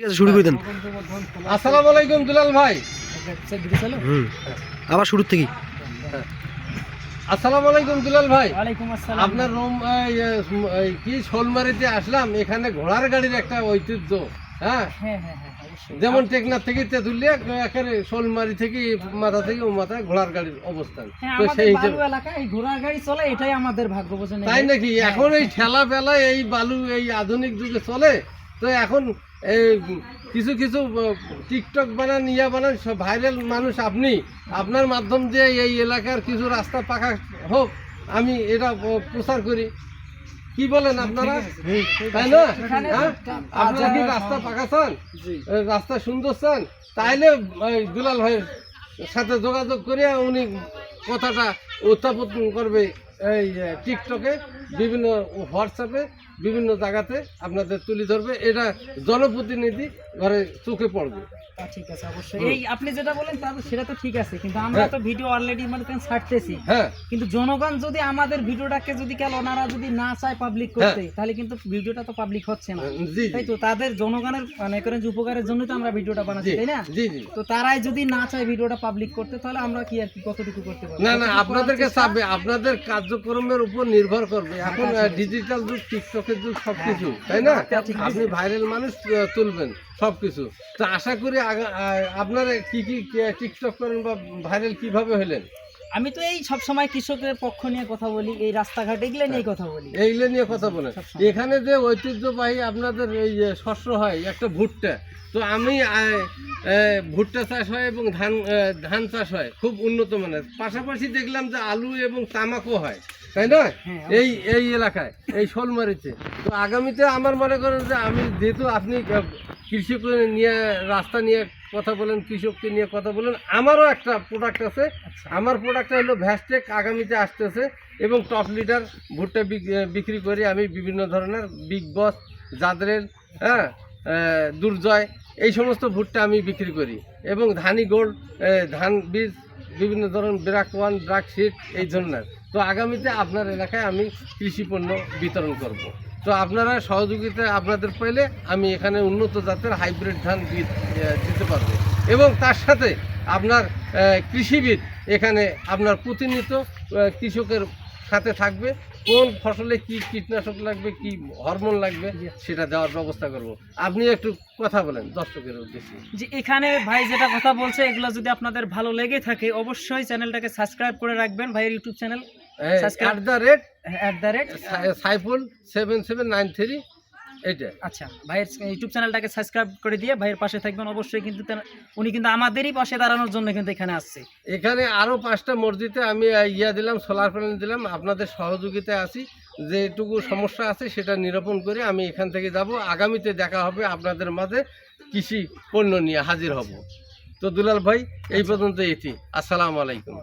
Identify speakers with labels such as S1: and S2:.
S1: ঠিক আছে শুরু করে দেন।
S2: আসসালামু আলাইকুম দুলাল ভাই।
S1: আবার শুরুর থেকেই
S2: আসসালামু আলাইকুম দুলাল ভাই। আপনার রুম এই, এই, কি শোলমারিতে আসলাম এখানে ঘোড়ার গাড়ির একটা ঐতিহ্য হ্যাঁ?
S3: হ্যাঁ হ্যাঁ হ্যাঁ
S2: যেমন টেকনাফ থেকে তেঁতুলিয়া শোলমারি থেকে মাথা থেকে ও মাথায় ঘোড়ার গাড়ির অবস্থান। তো সেই হিসেবে
S3: ঘোড়ার গাড়ি চলে এটাই আমাদের ভাগ্য
S2: তাই নাকি? এখন এই ঠেলা ফেলা এই বালু এই আধুনিক যুগে চলে তো এখন এই কিছু কিছু টিকটক বানান ইয়া বানান সব ভাইরাল মানুষ আপনি। আপনার মাধ্যম দিয়ে এই এলাকার কিছু রাস্তা পাকা হোক আমি এটা প্রচার করি। কি বলেন আপনারা? তাই না হ্যাঁ? আপনারা কি রাস্তা পাকা চান? রাস্তা সুন্দর চান? তাইলে দুলাল ভাইয়ের সাথে যোগাযোগ করে উনি কথাটা উত্থাপন করবে এই টিকটকে। বিভিন্ন হোয়াটসঅ্যাপে বিভিন্ন জায়গাতে আপনাদের তুলে ধরবে। এটা জনপ্রতিনিধি ঘরে চোখে পড়বে।
S3: ঠিক আছে অবশ্যই। এই আপনি যেটা বলেন সেটা তো ঠিক আছে কিন্তু আমরা তো ভিডিও অলরেডি মানে ছাড়তেছি।
S2: হ্যাঁ।
S3: কিন্তু জনগণ যদি আমাদের ভিডিওটাকে যদি কেন ওনারা যদি না চায় পাবলিক করতে তাহলে কিন্তু ভিডিওটা তো পাবলিক হচ্ছে না। তাই তো তাদের জনগণের মানে করেন উপকারের জন্য তো আমরা ভিডিওটা বানাচ্ছি তাই না? তো তারাই যদি না চায় ভিডিওটা পাবলিক করতে তাহলে আমরা কি আর কি কতটুকু করতে পারব?
S2: না না আপনাদেরকে আপনাদের কার্যক্রমের উপর নির্ভর করবে। এখন ডিজিটাল যুগ টিকটকের যুগ সব কিছু তাই না?
S3: আছে।
S2: আপনি ভাইরাল মানুষ তুলবেন সব কিছু তো আশা করি আপনারা কি কি টিকটক করেন বা ভাইরাল কীভাবে হলেন?
S3: আমি তো এই সব সময় কৃষকের পক্ষ নিয়ে কথা বলি এই রাস্তাঘাট এগুলো নিয়ে কথা বলি।
S2: এইগুলো নিয়ে কথা বলেন
S3: সবসময়।
S2: এখানে যে ঐতিহ্যবাহী আপনাদের এই যে শস্য হয় একটা ভুট্টা তো আমি ভুট্টা চাষ হয় এবং ধান ধান চাষ হয় খুব উন্নত মানের। পাশাপাশি দেখলাম যে আলু এবং তামাকও হয় তাই না?
S3: হ্যাঁ,
S2: এই এই এলাকায় এই শোলমারিতে। তো আগামীতে আমার মনে করেন যে আমি যেহেতু আপনি কৃষক নিয়ে রাস্তা নিয়ে কথা বলেন কৃষককে নিয়ে কথা বলেন আমারও একটা প্রোডাক্ট আছে।
S3: আচ্ছা।
S2: আমার প্রোডাক্টটা হলো ভ্যাস্টেক আগামীতে আসতেছে এবং টপ লিটার ভুট্টা বিক্রি করি আমি বিভিন্ন ধরনের বিগ বস জাদরেল হ্যাঁ দুর্জয় এই সমস্ত ভুট্টা আমি বিক্রি করি এবং ধানি গোল্ড ধান বীজ বিভিন্ন ধরনের ব্রাক ওয়ান ব্রাক সিট এই ধরনের। তো আগামীতে আপনার এলাকায় আমি কৃষি পণ্য বিতরণ করব। তো আপনারা সহযোগিতা আপনাদের পেলে আমি এখানে উন্নত জাতের হাইব্রিড ধান দিতে পারব। এবং তার সাথে আপনার কৃষিবিদ এখানে আপনার প্রতিনিয়ত কৃষকের সাথে থাকবে। কোন ফসলে কি কীটনাশক লাগবে, কি হরমোন লাগবে, সেটা দেওয়ার ব্যবস্থা করব। আপনি একটু কথা বলেন দর্শকের উদ্দেশ্যে।
S3: যে এখানে ভাই যেটা কথা বলছে, এগুলো যদি আপনাদের ভালো লেগে থাকে, অবশ্যই চ্যানেলটাকে সাবস্ক্রাইব করে রাখবেন ভাইয়ের YouTube channel.
S2: At the rate
S3: at the rate
S2: Saiful seven seven nine three এইটা।
S3: আচ্ছা ভাইয়ের ইউটিউব চ্যানেলটাকে সাবস্ক্রাইব করে দিয়ে ভাইয়ের পাশে থাকবেন। অবশ্যই কিন্তু উনি কিন্তু আমাদেরই পাশে দাঁড়ানোর জন্য কিন্তু এখানে আসছে।
S2: এখানে আরও পাঁচটা মসজিদে আমি ইয়া দিলাম সোলার প্যানেল দিলাম। আপনাদের সহযোগিতায় আছি। যেটুকু সমস্যা আছে সেটা নিরূপণ করে আমি এখান থেকে যাব। আগামীতে দেখা হবে আপনাদের মাঝে কৃষি পণ্য নিয়ে হাজির হব। তো দুলাল ভাই এই পর্যন্ত এটি। আসসালামু আলাইকুম।